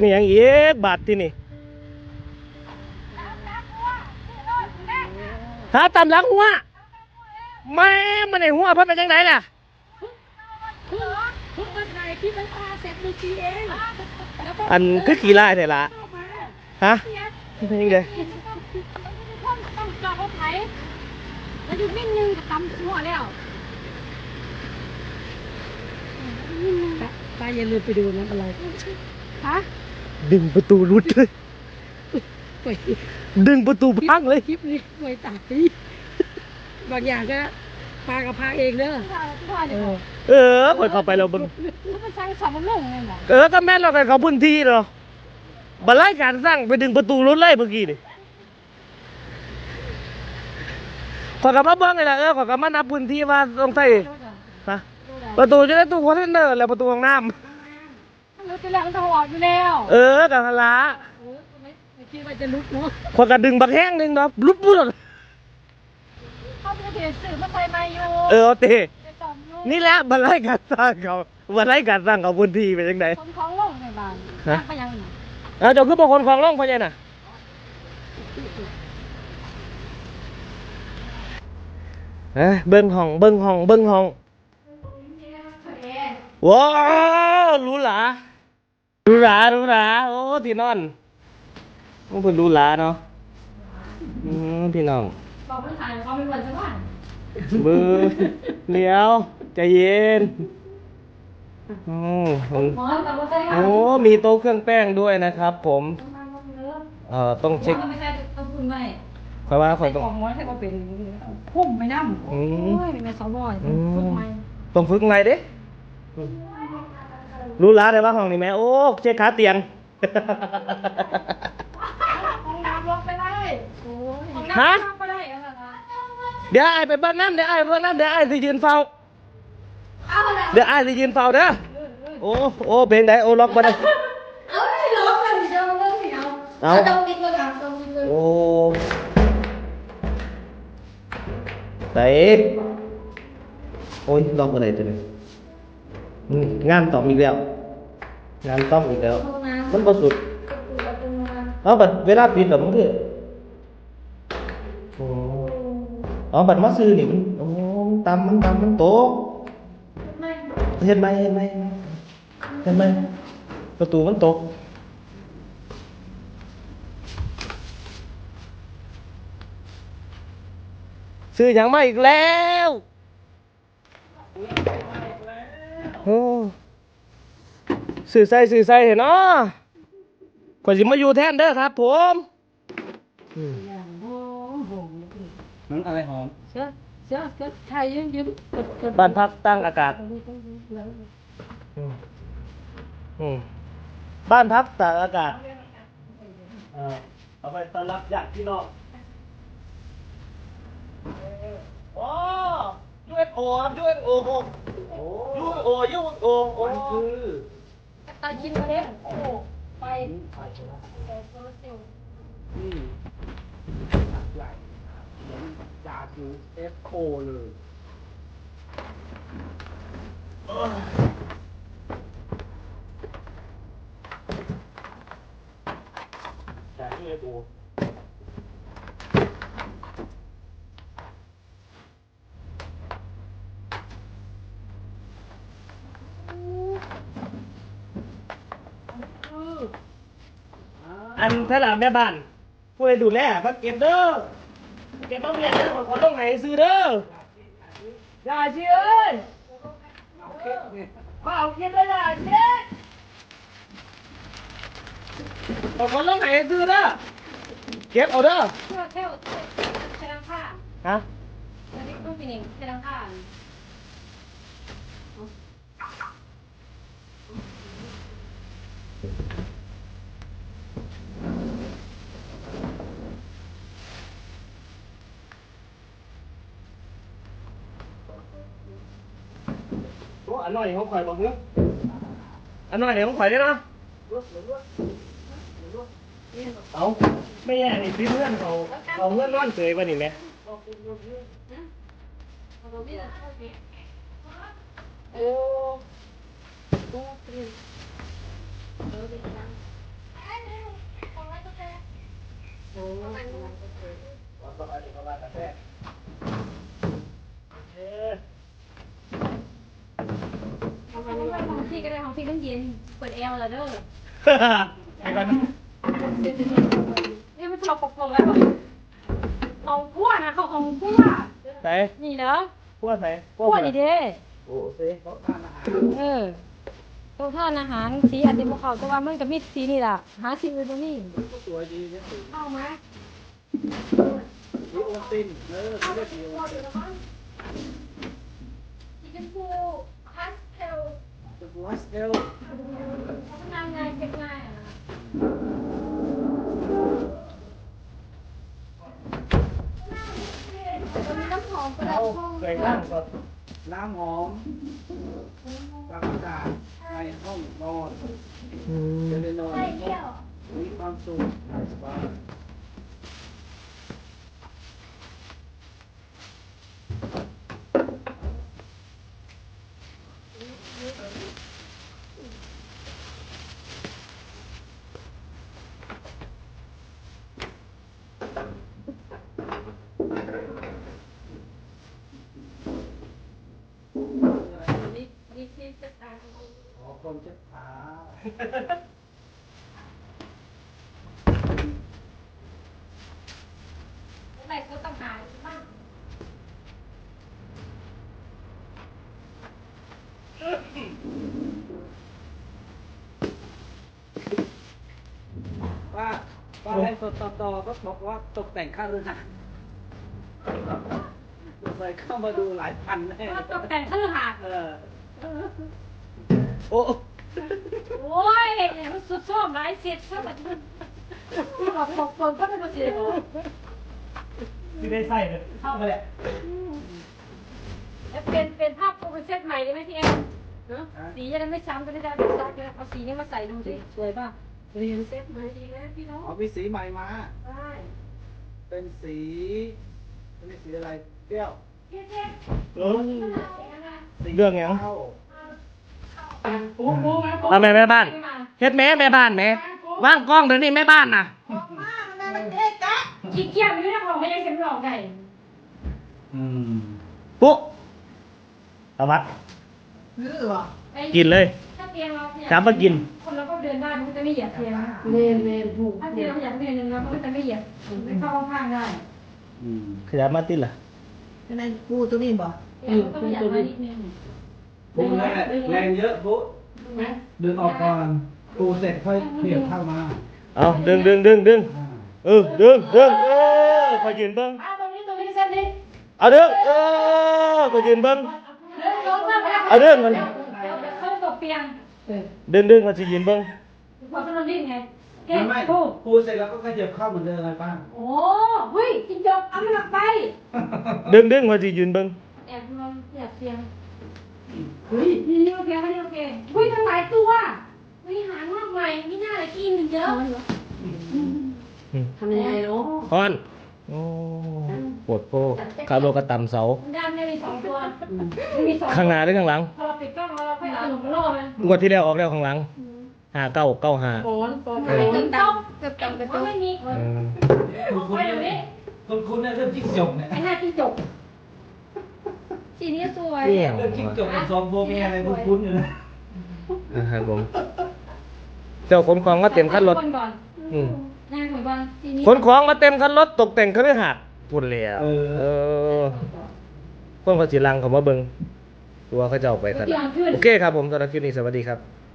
นี่หยังอีกบาทที่นี่หาตามหลังหัวแม่มันไอหัวเพิ่นเป็นจังไดล่ะเพิ่งเพิ่งมาถ่ายคลิปให้พาเสร็จเมื่อกี้เองแล้วก็อันคือกี่ไล่แต่ละเข้ามาฮะเสียเป็นยังไงต้องต้องจอดรถไถแล้วอยู่นิ่งนึงกับตำหัวแล้ว ป้าอย่าลืมไปดูนะอะไรฮะดึงประตูรุดเลยป่วยดึงประตูพังเลยคลิปนี้ป่วยตายบางอย่างก็ปลากับพาเองเด้อเออเออข่อยเข้าไปแล้วเบิ่งแล้วมันสร้างสองมันลงไงหรอเออก็แม่นเรากันเขาพื้นที่เนาะบันไล่การสร้างไปดึงประตูรถเลยเมื่อกี้นี่ขอยกลับมาเบิ้งเลยล่ะเออขอยกลับมานับพื้นที่ว่าต้องใส่นะ ประตูจะได้ตู้คอนเทนเนอร์แล้วประตูห้องน้รถไปแล้วมันต้องออกอยู่แล้วำเออกับฮาละเออไม่ไม่คิดว่าจะลุกเนาะขอยก็ดึงบักแห้งหนึงเนาะลุดปุ๊บเขาจะเห็นสื่อมาใส่มาอยู่เออเอาเตจะสอมอยู่นี่แหละบันไล่การสร้างเขาบันไล่การสร้างเขาพื้นที่เป็นยังไง คนของลงในบ้านฮะ นั่งไปยังไงเอาเจ้าคือบางคนของร่องพะเนี่ยน่ะเอ้ยเบิ้งห้องเบิ้งห้องเบิ้งห้อง ว้าวหรูหราหรูหราหรูหราโอ้ที่นอนโอ้เป็นหรูหราเนาะอืมพี่น้องบอกไม่ถ่ายเขาไม่ควรจะว่าเบือเลี้ยวใจเย็นโอ้หมอแต่ว่าใส่โอ้มีโต๊ะเครื่องแป้งด้วยนะครับ ผมต้องนั่งเนื้อเอ่อต้องเช็คไม่ใช่ต้องพูดไม่คอยว่าคใส่อยต้องของหมอใส่ก็เป็นพุ่มไม่น้ำอืโอ้มยมีแม่สาวน้อยอืม พุ่มไม่ต้องฝึกไงเด้ รู้ร้าได้ว่าห้องนี้ไหมโอ้เช็คขาเตียงห้องน้ำลงไปได้โอ้ยห้องฮะน้ำลงไปได้เอาละนะเดี๋ยวไอ้ายไปบ้านน้ำเดี๋ยวไอ้ายไปบ้านน้ำเดี๋ยวไอ้ายสิยืนเฝ้าเอาละเดี๋ยวไอ้ายสิยืนเฝ้าเด้อโอ้โอ้เพลงไหนโอ้ล็อกมาได้เอาเลยร้องกันเดี๋ยวเรื่องเดียวเอาต้องปิดเลยอะต้องปิดเลยโอ้ไหนโอ้ยล็อกมาไหนตัวนี้อืม งานตอบอีกแล้ว งานต้องอีกแล้ว ห้องน้ำมันประสุดประตูมาเอาบัตรเวลาปิดเหรอมึงคือโอ้อ๋อบัตรมาซื้อนี่มันโอ้มันตำมันตำมันโตะไม่เห็นไหมเห็นไหมเห็นไหมประตูมันตก ซื้อหยังมาอีกแล้วโอ้ ซื้อใส่ซื้อใส่เห็นเนาะข่อยสิมาอยู่แทนเด้อครับ ผมอืมอย่างโอ้โหมันอะไรหอมเสือเสือเสือไทยยืมยืมกดกดบ้านพักตั้งอากาศต้องต้องแล้วอืมอืมบ้านพักตากอากาศ เออเอาไปต้อนรับญาติพี่น้องโอ้ยูเอฟโอครับยูเอฟโอยูเอฟโอยูเอฟโอโอ้คือ ตากินมาเล็บโอ้ไปแต่โซลาเซลล์นี่ใหญ่เหมือนจ่าถือเอฟโคเลยแต่ยูเอฟโอันถ้าหลานแม่บ้านผู้ใดดูแลพักเก็บเด้อเก็บต้องเรียนเด้อขอต้องไหนซื้อเด้ออย่าเชี่ยเอ้ยขอเอากินเลยล่ะเจ๊ขอคนลงไหนซื้อเด้อเก็บเอาเด้อเที่ยวเที่ยวเที่ยวผ้าฮะอันนี้ต้องเป็นเองเที่ยวผ้าโอ้อันน้อยของข่อยบอกนึงอันน้อยของข่อยได้เนาะเอาไม่แย่นี่พี่เพื่อนเขาเขาเพื่อนนอนเฉยป่ะนี่แม่โอ้โอ้เ Ủa, anh nói này không phải bằng nước? Anh nói này không phải đấy đó. Không, mấy nhà này tiếng hơn cầu Cầu hơn non cười vào này nè Ô Yeah. ของพี่ก็ได้ของพี่ต้องเย็นเปิดแอร์แล้วเด้อไปก่อนนะนี่มันเราปกปงแล้วเอาพั่วนะเขาเอาพั่วไหนนี่เนาะพวกไหนพั่วนี่เด้โอ้สิโต๊ะทานอาหารเออตัวท่านอาหารสีอาจจะบ่เข้าแต่ว่ามันก็มีสีนี่ล่ะ หาสีอื่นบ่มีก็สวยดีเนี่ยสีเข้าไหมโอตินเออเขาเรียกดีโอติน สีชมพูพาสเทล จะบัวสเกลงานงานเก็บง่ายอะมันมีน้ำหอมประดัเอาบห้องเคยนั่งก่อนน้ำหอมปรับอากาศในห้องนอนจะได้นอนมีความสุขสบาย นี่นี่ที่จะตาย ขอ ความเจ็บขาอะไรก็ต้องหาบ้างว่าว่าให้ต่อต่อต่อก็บอกว่าตกแต่งข้างเรือนเคยเข้ามาดูหลายพันแน่ก็ตกแต่งเครื่องหาด เออ โอ้โอ้ยมันสุดชอบหลายเสียดชอบแบบนี้บอกบอกเปิดก็ไม่รู้สิที่ได้ใส่เลยเข้ามาแหละแล้วเป็นเป็นภาพโปรเซสใหม่ได้ไหมพี่แอมสีจะได้ไม่ซ้ำกันได้ได้ซักเลยเอาสีนี้มาใส่ดูสิสวยป่ะเรียนเซตใหม่ดีนะพี่น้องเอ๋อมีสีใหม่มาได้เป็นสีเป็นสีอะไรเปรี้ยวเจ๊เออสีเรื่องยัง เทาปูปูมาแม่แม่บ้าน เฮ็ดแม่แม่บ้านแม่ว่างกล้องเดี๋ยวนี้แม่บ้านน่ะขี้เกียจไม่ได้ของไม่ยังเข็มหลอกไก่อืมปุ๊สวัสดกินเลยถ้าเตียงเราถามมากิน คนเราก็เดินได้มันก็จะไม่เหยียบเตียงเมนเมนถูกถ้าเตียงเราเหยียบเตียงหนึ่งเราก็จะไม่เหยียบไม่เข้าข้างได้อืมขยับมาติดล่ะนั่นปูตัวนี้บ่เออต้องเหยียบมานิดนึง ปูแรงแรงเยอะปูดึงออกก่อนปูเสร็จค่อยเพียบเข้ามาเอาดึงดึงดึงดึงอ่าเออดึงดึงเออขอยืนเบิ้งอะตรงนี้ตรงนี้เส้นนี้เอาดึงเออขอยืนเบิ้งเดินลงมาแล้วเอาเรื่องมันเดี๋ยวเข้ากับเปียงดึงดึงมาสิยืนเบิ้งพอถนนนี่ไงเฮ้ไม่ไม่ปูปูเสร็จแล้วก็ขยับเข้าเหมือนเดิมไงป้าโอ้เฮ้ยกินจบเอามันออกไปดึงดึงมาสิยืนเบิ้งแอบมองเหยียบเตียง เฮ้ยนี่โอเคนี่โอเคเฮ้ยทั้งหลายตัววิหารมากมายไม่น่าเลยกินเยอะอืมทำยังไงเนาะพอนโอ้ปวดโพคาร์โบกระตำเสา ด้านไม่มีสองตัวมีสองข้างหน้าหรือข้างหลัง พอเราปิดกล้องแล้วเราค่อยเอาหลงโล่มันงวดที่แล้วออกแล้วข้างหลังห้าเก้าเก้าห้าโอนปอเออตึงต้องเกือบจังกระตุ้นไม่มีคนเออไปเดี๋ยวนี้คุณคุณเนี่ยเรื่องจิ้งจกเนี่ยไอ้หน้าที่จบ สีนี้สวยเรี่ยงเรื่องจิ้งจกกับซอมโบเมียอะไรคุณคุณอยู่นะนะครับผม เจ้าขนของมาเต็มคันรถ คนก่อนอืม หน้าเหมือนกันสีนี้ขนของมาเต็มคันรถตกแต่งคฤหาสน์พูดแล้วเออ เออพวกเขาสิลังเขามาเบิ่งตัวเขาจะเอาไปกันเตียงขึ้นโอเคครับผมสำหรับคลิปนี้สวัสดีครับ